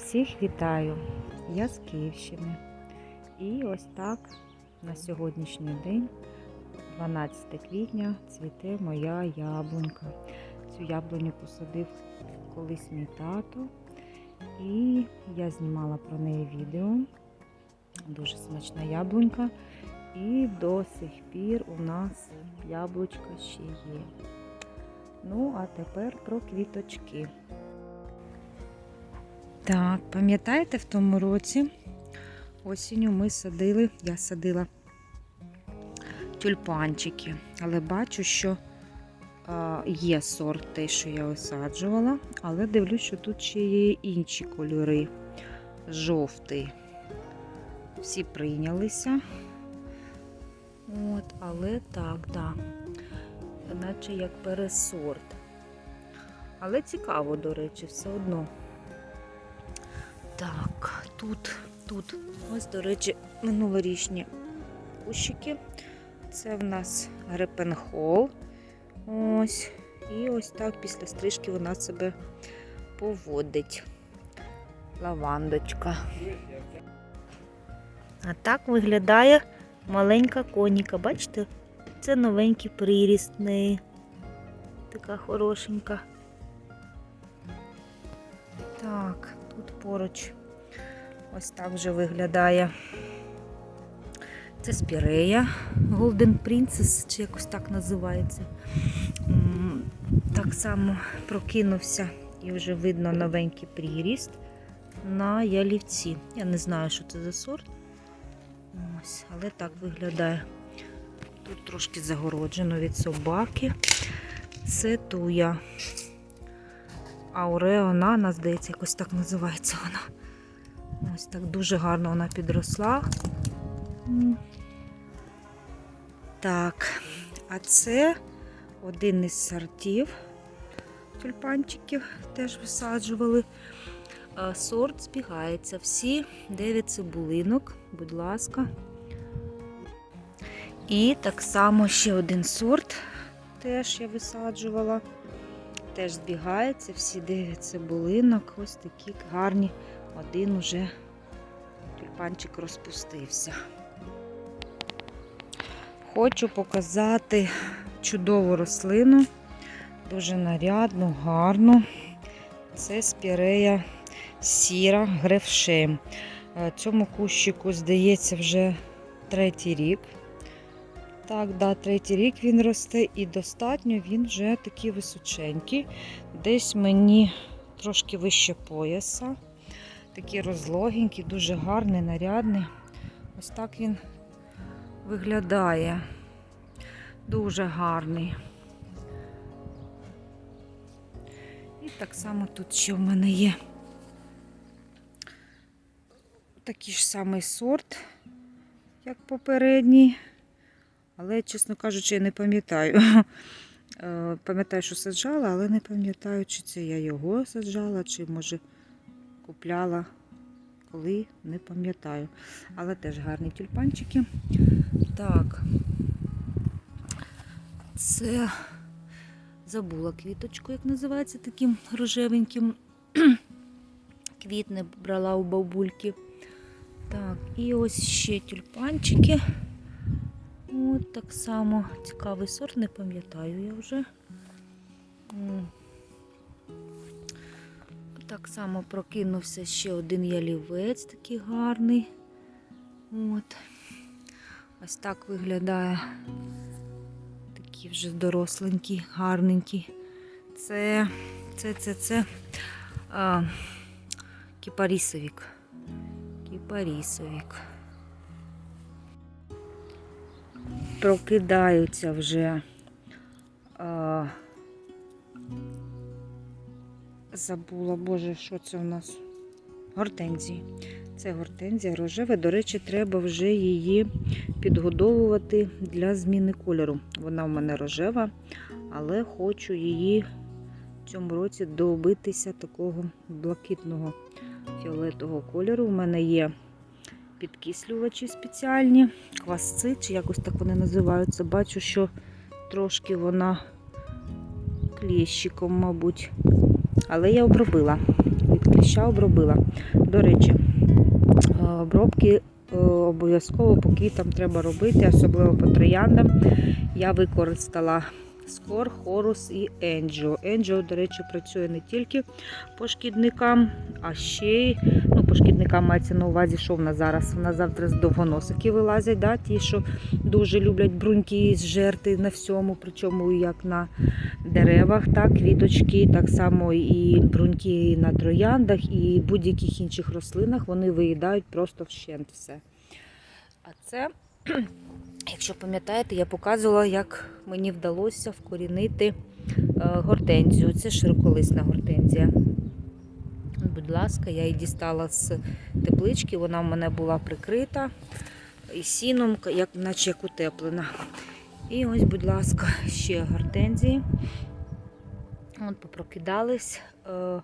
Всіх вітаю! Я з Київщини. І ось так на сьогоднішній день, 12 квітня, цвіте моя яблунька. Цю яблуню посадив колись мій тато. І я знімала про неї відео. Дуже смачна яблунька. І до сих пір у нас яблучка ще є. Ну, а тепер про квіточки. Так, пам'ятаєте, в тому році осінню ми садили, я садила тюльпанчики, але бачу, що є сорт той, що я висаджувала, але дивлюсь, що тут ще є інші кольори. Жовтий. Всі прийнялися. От, але так, да. Наче як пересорт. Але цікаво, до речі, все одно. Так, тут, тут, ось, до речі, минулорічні кущики. Це в нас грепенхол. Ось. І ось так після стрижки вона себе поводить. Лавандочка. А так виглядає маленька коніка. Бачите? Це новенький неї. Така хорошенька. Так, поруч ось так вже виглядає. Це спірея Golden Princess, чи якось так називається. Так само прокинувся і вже видно новенький приріст на ялівці. Я не знаю, що це за сорт. Ось, але так виглядає. Тут трошки загороджено від собаки. Це туя. Ауреонана, здається, якось так називається вона. Ось так дуже гарно вона підросла. Так, а це один із сортів тюльпанчиків теж висаджували. Сорт збігається. Всі 9 цибулинок, будь ласка. І так само ще один сорт теж я висаджувала. Теж збігається, всі 9 цибулинок. Ось такі гарні. Один уже тюльпанчик розпустився. Хочу показати чудову рослину, дуже нарядну, гарну. Це спірея сіра грефшем. Е, Цьому кущику, здається, вже третій рік. Так, да, третій рік він росте і достатньо він вже такий височенький. Десь мені трошки вище пояса. Такий розлогенький, дуже гарний, нарядний. Ось так він виглядає. Дуже гарний. І так само тут ще в мене є такий ж самий сорт, як попередній. Але, чесно кажучи, я не пам'ятаю. Е, Пам'ятаю, що саджала, але не пам'ятаю, чи це я його саджала, чи може купляла коли, не пам'ятаю. Але теж гарні тюльпанчики. Так, це забула квіточку, як називається, таким рожевеньким. Квітне брала у бабульки. Так, і ось ще тюльпанчики. От так само цікавий сорт, не пам'ятаю я вже. Так само прокинувся ще один ялівець, такий гарний. От. Ось так виглядає такий вже доросленький, гарненький. Це, це, це, це а, кіпарісовік. Кіпарісовік. Прокидаються вже. А, забула, боже, що це у нас? Гортензії. Це гортензія рожева. До речі, треба вже її підгодовувати для зміни кольору. Вона в мене рожева, але хочу її в цьому році добитися такого блакитного фіолетового кольору. У мене є підкислювачі спеціальні, квасці, чи якось так вони називаються. Бачу, що трошки вона кліщиком, мабуть. Але я обробила від кліща обробила. До речі, е, обробки е, обов'язково по квітам треба робити, особливо по трояндам. Я використала Скор, Хорус і Енджо. Енджо, до речі, працює не тільки по шкідникам, а ще й по шкідникам мається на увазі, що в нас зараз. У нас завтра з довгоносики вилазять, да? ті, що дуже люблять бруньки зжерти на всьому, причому як на деревах, так, квіточки, так само і бруньки на трояндах, і будь-яких інших рослинах вони виїдають просто вщент все. А це, якщо пам'ятаєте, я показувала, як мені вдалося вкорінити е, гортензію. Це широколисна гортензія. Будь ласка, я її дістала з теплички, вона в мене була прикрита і сіном, як, наче як утеплена. І ось, будь ласка, ще гортензії. От попрокидались. Е,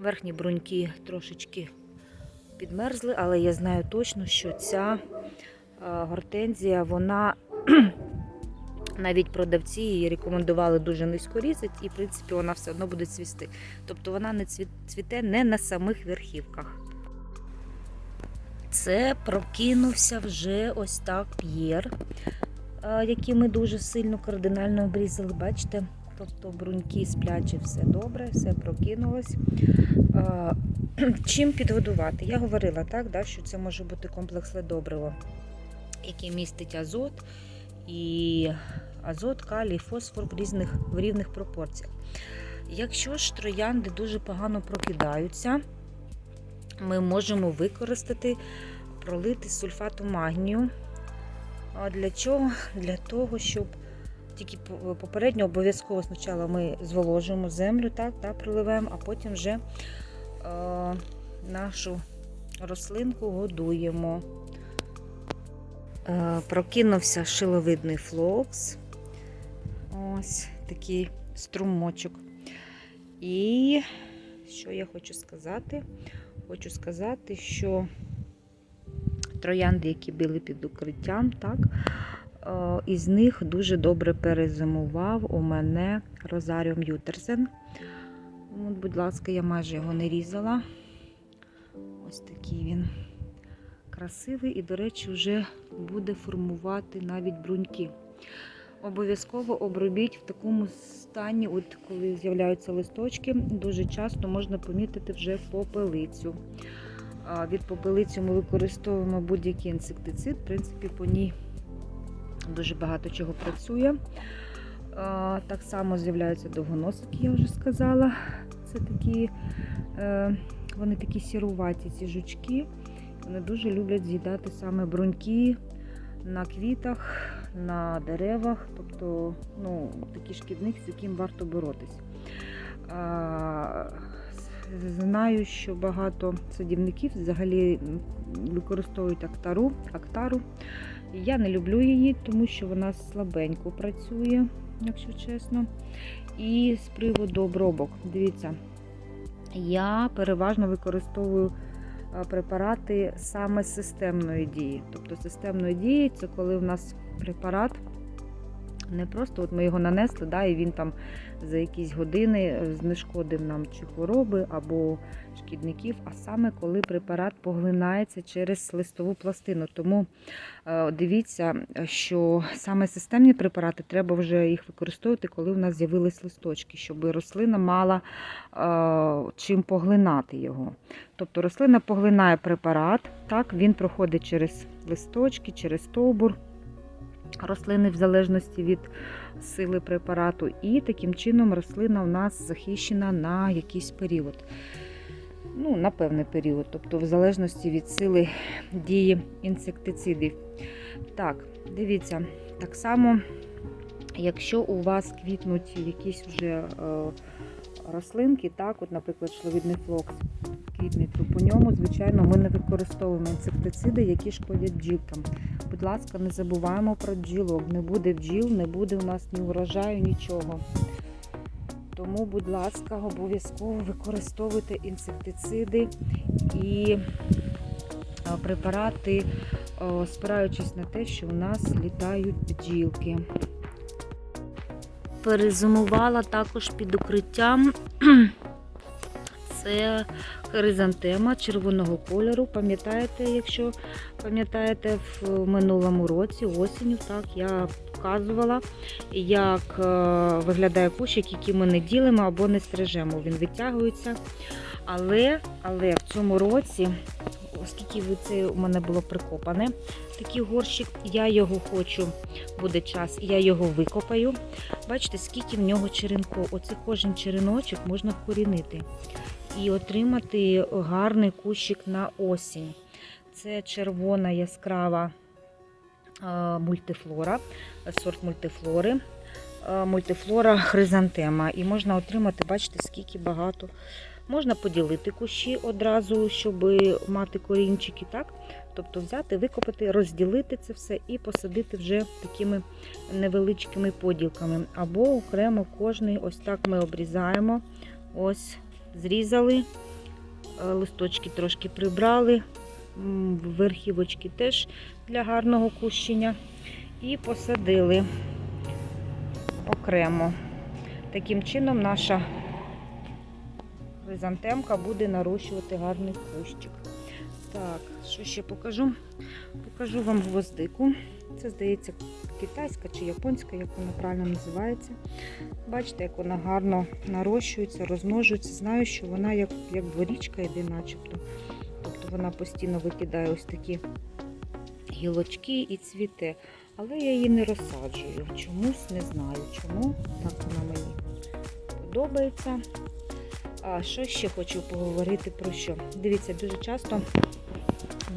Верхні бруньки трошечки підмерзли, але я знаю точно, що ця е, гортензія, вона навіть продавці її рекомендували дуже низько різати, і в принципі вона все одно буде цвісти. Тобто вона не цвіте не на самих верхівках. Це прокинувся вже ось так п'єр, е, який ми дуже сильно кардинально обрізали. Бачите? Тобто бруньки сплячі, все добре, все прокинулось. Е, Чим підгодувати? Я говорила так, да, що це може бути комплексне добриво, яке містить азот і азот, калій, фосфор в різних в рівних пропорціях. Якщо ж троянди дуже погано прокидаються, ми можемо використати пролити сульфату магнію. А для чого? Для того, щоб тільки попередньо обов'язково спочатку ми зволожуємо землю, так, та, проливаємо, а потім вже е, нашу рослинку годуємо. Е, прокинувся шиловидний флокс. Ось такий струмочок. І що я хочу сказати? Хочу сказати, що троянди, які були під укриттям, так, е, із них дуже добре перезимував у мене Розаріо М'ютерсен. От, будь ласка, я майже його не різала. Ось такий він красивий і, до речі, вже буде формувати навіть бруньки. Обов'язково обробіть в такому стані, от коли з'являються листочки, дуже часто можна помітити вже попелицю. Від попелиці ми використовуємо будь-який інсектицид, в принципі, по ній дуже багато чого працює. Так само з'являються довгоносики, я вже сказала. Це такі, е, вони такі сіруваті, ці жучки. Вони дуже люблять з'їдати саме бруньки на квітах, на деревах, тобто ну, такий шкідник, з яким варто боротись. Знаю, що багато садівників взагалі використовують актару, актару. Я не люблю її, тому що вона слабенько працює, якщо чесно. І з приводу обробок, дивіться, я переважно використовую препарати саме системної дії. Тобто системної дії це коли в нас препарат не просто от ми його нанесли, да, і він там за якісь години знешкодив нам чи хвороби або шкідників, а саме коли препарат поглинається через листову пластину. Тому е, дивіться, що саме системні препарати треба вже їх використовувати, коли в нас з'явились листочки, щоб рослина мала е, чим поглинати його. Тобто рослина поглинає препарат, так, він проходить через листочки, через стовбур рослини в залежності від сили препарату, і таким чином рослина у нас захищена на якийсь період. Ну, на певний період, тобто в залежності від сили дії інсектицидів. Так, дивіться, так само, якщо у вас квітнуть якісь вже е, рослинки, так, от, наприклад, шловидний флокс квітне, то по ньому, звичайно, ми не використовуємо інсектициди, які шкодять бджілкам. Будь ласка, не забуваємо про бджілок. Не буде бджіл, не буде у нас ні урожаю, нічого. Тому, будь ласка, обов'язково використовуйте інсектициди і е, препарати, е, спираючись на те, що у нас літають бджілки. Перезимувала також під укриттям. Це хризантема червоного кольору. Пам'ятаєте, якщо пам'ятаєте, в минулому році, осінню, так, я показувала, як е, виглядає кущик, який ми не ділимо або не стрижемо. Він витягується. Але, але в цьому році, оскільки це у мене було прикопане, такий горщик, я його хочу, буде час, я його викопаю. Бачите, скільки в нього черенко. Оце кожен череночок можна вкорінити і отримати гарний кущик на осінь. Це червона яскрава е, мультифлора, сорт мультифлори. Е, Мультифлора хризантема. І можна отримати, бачите, скільки багато. Можна поділити кущі одразу, щоб мати корінчики, так? Тобто взяти, викопати, розділити це все і посадити вже такими невеличкими поділками. Або окремо кожний, ось так ми обрізаємо. Ось, зрізали, е, листочки трошки прибрали, верхівочки теж для гарного кущення. І посадили окремо. Таким чином наша хризантемка буде нарощувати гарний кущик. Так, що ще покажу? Покажу вам гвоздику. Це, здається, китайська чи японська, як вона правильно називається. Бачите, як вона гарно нарощується, розмножується. Знаю, що вона як, як дворічка йде, начебто. Тобто вона постійно викидає ось такі гілочки і цвіте. Але я її не розсаджую. Чомусь не знаю, чому так вона мені подобається. А що ще хочу поговорити про що? Дивіться, дуже часто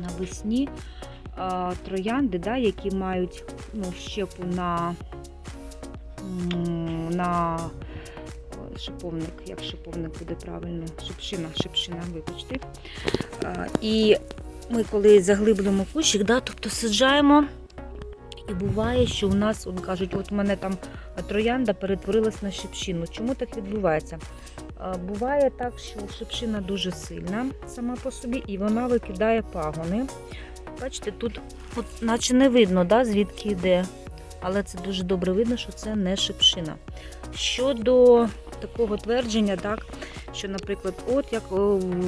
навесні а, троянди, да, які мають ну, щепу на, на шиповник, як шиповник буде правильно, шипшина, шипшина, вибачте. А, і ми коли заглиблюємо кущик, да, тобто саджаємо. І буває, що у нас, от кажуть, от у мене там троянда перетворилась на шипшину. Чому так відбувається? Буває так, що шипшина дуже сильна сама по собі, і вона викидає пагони. Бачите, тут от, наче не видно, да, звідки йде. Але це дуже добре видно, що це не шипшина. Щодо такого твердження, так, що, наприклад, от як,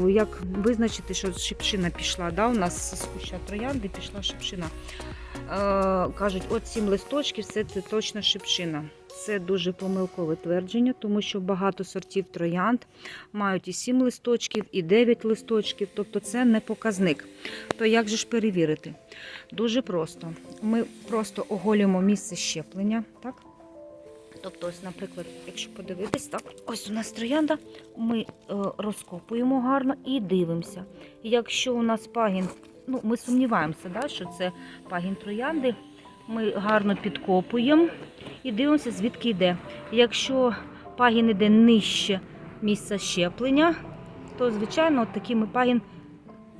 як визначити, що шипшина пішла, да, у нас з куща троянди пішла шипшина. Е, кажуть, от сім листочків, це, це точно шипшина. Це дуже помилкове твердження, тому що багато сортів троянд мають і 7 листочків, і 9 листочків, тобто це не показник. То як же ж перевірити? Дуже просто. Ми просто оголюємо місце щеплення, так? Тобто, ось, наприклад, якщо подивитись, так, ось у нас троянда, ми е, розкопуємо гарно і дивимося. Якщо у нас пагін, ну ми сумніваємося, да, що це пагін троянди, ми гарно підкопуємо і дивимося, звідки йде. Якщо пагін йде нижче місця щеплення, то, звичайно, такий ми пагін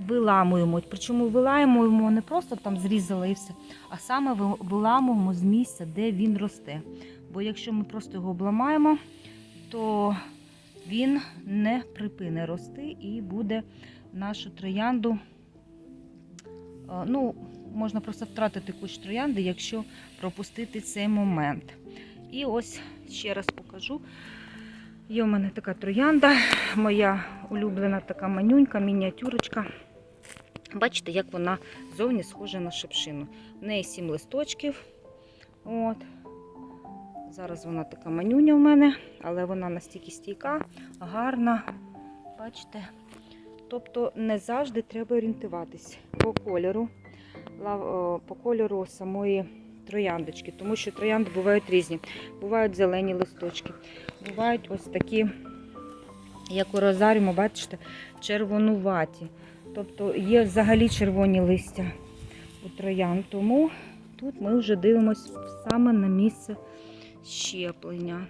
виламуємо. Причому виламуємо не просто там зрізали і все, а саме виламуємо з місця, де він росте. Бо якщо ми просто його обламаємо, то він не припине рости і буде нашу троянду. Е, Ну, можна просто втратити кущ троянди, якщо пропустити цей момент. І ось ще раз покажу. Є у мене така троянда, моя улюблена така манюнька, мініатюрочка. Бачите, як вона зовні схожа на шипшину. В неї сім листочків. От. Зараз вона така манюня в мене, але вона настільки стійка, гарна. Бачите? Тобто не завжди треба орієнтуватись по кольору, по кольору самої трояндочки, тому що троянди бувають різні. Бувають зелені листочки, бувають ось такі, як у розаріуму, бачите, червонуваті. Тобто є взагалі червоні листя у троян. Тому тут ми вже дивимося саме на місце щеплення.